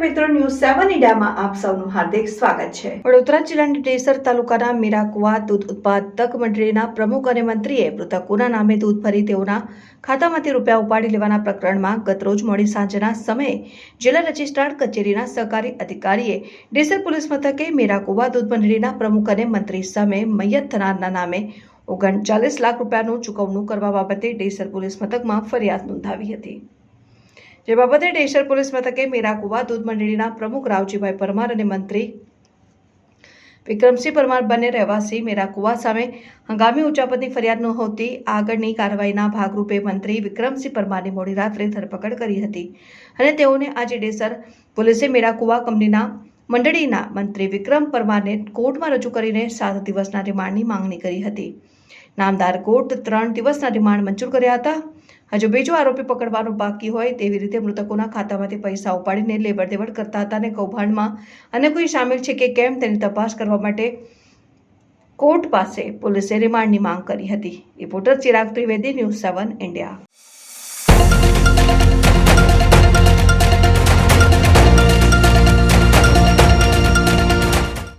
મિત્રો, ન્યૂઝ સેવન ઇન્ડિયામાં આપ સૌનું હાર્દિક સ્વાગત છે. વડોદરા જિલ્લાના ડેસર તાલુકાના મીરાકુવા દૂધ ઉત્પાદક મંડળીના પ્રમુખ અને મંત્રીએ મૃતકોના નામે દૂધ ભરી તેઓના ખાતામાંથી રૂપિયા ઉપાડી લેવાના પ્રકરણમાં ગતરોજ મોડી સાંજના સમયે જિલ્લા રજિસ્ટ્રાર કચેરીના સહકારી અધિકારીએ ડેસર પોલીસ મથકે મીરાકુવા દૂધ મંડળીના પ્રમુખ અને મંત્રી સામે મૈયત થનારના નામે ઓગણચાલીસ લાખ રૂપિયાનું ચૂકવણું કરવા બાબતે ડેસર પોલીસ મથકમાં ફરિયાદ નોંધાવી હતી. જે બાબતે ડેસર પોલીસ મથકે મીરાકુવા દૂધ મંડળીના પ્રમુખ રાવજીભાઈ પરમાર અને મંત્રી વિક્રમસિંહ પરમાર બંને રહેવાસી મીરાકુવા સામે હંગામી ઉચાપતની ફરિયાદ નહોતી. આગળની કાર્યવાહીના ભાગરૂપે મંત્રી વિક્રમસિંહ પરમારની મોડી રાત્રે ધરપકડ કરી હતી અને તેઓને આજે ડેસર પોલીસે મીરાકુવા કંપનીના મંડળીના મંત્રી વિક્રમ પરમારને કોર્ટમાં રજૂ કરીને સાત દિવસના રિમાન્ડની માંગણી કરી હતી. નામદાર કોર્ટ ત્રણ દિવસના રિમાન્ડ મંજૂર કર્યા હતા. હજુ બીજો આરોપી પકડવાનો બાકી હોય તેવી રીતે મૃતકોના ખાતામાંથી પૈસા ઉપાડીને લેવડ દેવડ કરતા હતા અને કૌભાંડમાં અને કોઈ સામેલ છે કે કેમ તેની તપાસ કરવા માટે કોર્ટ પાસે પોલીસે રિમાન્ડની માંગ કરી હતી. Reporter Chirag Trivedi, news seven, India.